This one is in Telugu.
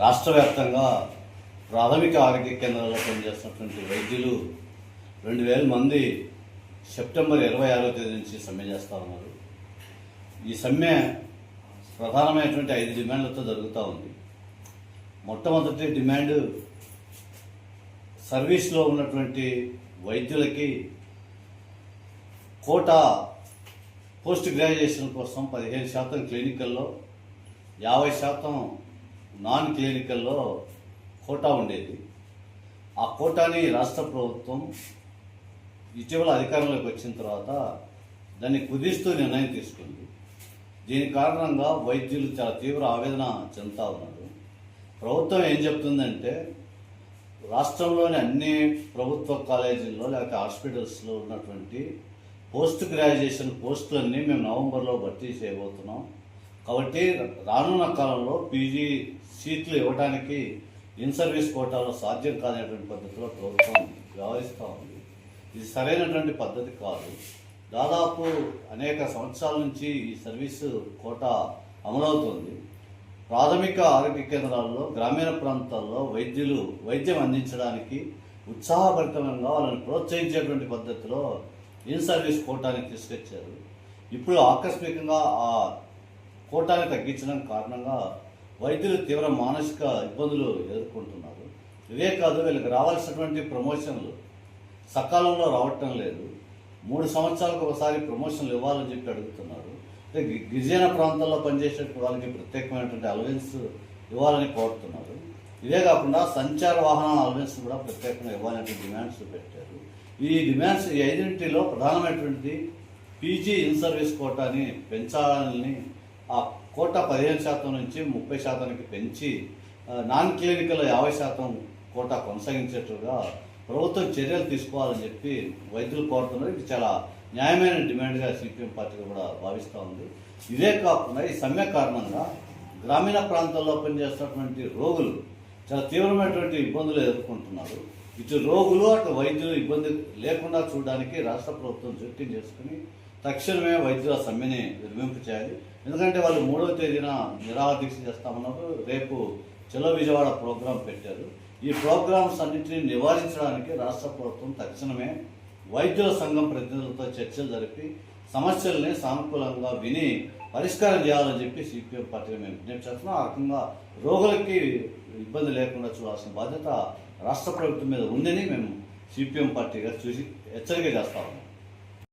రాష్ట్ర వ్యాప్తంగా ప్రాథమిక ఆరోగ్య కేంద్రాల్లో పనిచేస్తున్నటువంటి వైద్యులు రెండు వేల మంది సెప్టెంబర్ ఇరవై ఆరో తేదీ నుంచి సమ్మె చేస్తూ ఉన్నారు. ఈ సమ్మె ప్రధానమైనటువంటి ఐదు డిమాండ్లతో జరుగుతూ ఉంది. మొట్టమొదటి డిమాండ్ సర్వీస్లో ఉన్నటువంటి వైద్యులకి కోటా పోస్ట్ గ్రాడ్యుయేషన్ కోసం పదిహేను శాతం క్లినికల్లో యాభై శాతం నాన్ క్లినికల్లో కోటా ఉండేది. ఆ కోటాని రాష్ట్ర ప్రభుత్వం ఇటీవల అధికారంలోకి వచ్చిన తర్వాత దాన్ని కుదిస్తూ నిర్ణయం తీసుకుంది. దీని కారణంగా వైద్యులు చాలా తీవ్ర ఆవేదన చెందుతా ఉన్నారు. ప్రభుత్వం ఏం చెప్తుందంటే రాష్ట్రంలోని అన్ని ప్రభుత్వ కాలేజీల్లో లేకపోతే హాస్పిటల్స్లో ఉన్నటువంటి పోస్ట్ గ్రాడ్యుయేషన్ పోస్టులన్నీ మేము నవంబర్లో భర్తీ చేయబోతున్నాం. కాబట్టి రానున్న కాలంలో పీజీ సీట్లు ఇవ్వడానికి ఇన్ సర్వీస్ కోటాలో సాధ్యం కాదనేటువంటి పద్ధతిలో ప్రభుత్వం వ్యవహరిస్తూ ఉంది. ఇది సరైనటువంటి పద్ధతి కాదు. దాదాపు అనేక సంవత్సరాల నుంచి ఈ సర్వీసు కోట అమలవుతుంది. ప్రాథమిక ఆరోగ్య కేంద్రాల్లో గ్రామీణ ప్రాంతాల్లో వైద్యులు వైద్యం అందించడానికి ఉత్సాహభరితంగా వాళ్ళని ప్రోత్సహించేటువంటి పద్ధతిలో ఇన్ సర్వీస్ కోటాని తీసుకొచ్చారు. ఇప్పుడు ఆకస్మికంగా ఆ కోటాన్ని తగ్గించడం కారణంగా వైద్యులు తీవ్ర మానసిక ఇబ్బందులు ఎదుర్కొంటున్నారు. ఇవే కాదు వీళ్ళకి రావాల్సినటువంటి ప్రమోషన్లు సకాలంలో రావటం లేదు. మూడు సంవత్సరాలకు ఒకసారి ప్రమోషన్లు ఇవ్వాలని చెప్పి అడుగుతున్నారు. గిరిజన ప్రాంతాల్లో పనిచేసే వాళ్ళకి ప్రత్యేకమైనటువంటి అలవెన్స్ ఇవ్వాలని కోరుతున్నారు. ఇదే కాకుండా సంచార వాహన అలవెన్స్ కూడా ప్రత్యేకంగా ఇవ్వాలనే డిమాండ్స్ పెట్టారు. ఈ డిమాండ్స్ ఈ ఐడెంటిటీలో ప్రధానమైనటువంటిది పీజీ ఇన్ సర్వీస్ కోటాని పెంచాలని ఆ కోట పదిహేను శాతం నుంచి ముప్పై శాతానికి పెంచి నాన్ క్లినికల్ యాభై శాతం కోట కొనసాగించేట్టుగా ప్రభుత్వం చర్యలు తీసుకోవాలని చెప్పి వైద్యులు కోరుతున్నారు. ఇది చాలా న్యాయమైన డిమాండ్గా సిపిఎం పార్టీ కూడా భావిస్తూ ఉంది. ఇదే కాకుండా ఈ సమ్మె కారణంగా గ్రామీణ ప్రాంతాల్లో పనిచేస్తున్నటువంటి రోగులు చాలా తీవ్రమైనటువంటి ఇబ్బందులు ఎదుర్కొంటున్నారు. ఇటు రోగులు అటు వైద్యులు ఇబ్బంది లేకుండా చూడడానికి రాష్ట్ర ప్రభుత్వం జోక్యం చేసుకుని తక్షణమే వైద్యుల సమ్మెని విరమింపు చేయాలి ఎందుకంటే వాళ్ళు మూడవ తేదీన నిరాహార దీక్ష చేస్తామన్నారు. రేపు చలో విజయవాడ ప్రోగ్రాం పెట్టారు. ఈ ప్రోగ్రామ్స్ అన్నింటినీ నివారించడానికి రాష్ట్ర ప్రభుత్వం తక్షణమే వైద్యుల సంఘం ప్రతినిధులతో చర్చలు జరిపి సమస్యల్ని సానుకూలంగా విని పరిష్కారం చేయాలని చెప్పి సిపిఎం పార్టీని మేము విజ్ఞప్తి చేస్తున్నాం. ఆ రకంగా రోగులకి ఇబ్బంది లేకుండా చూడాల్సిన బాధ్యత రాష్ట్ర ప్రభుత్వం మీద ఉందని మేము సిపిఎం పార్టీగా చూసి హెచ్చరిక చేస్తా ఉన్నాం.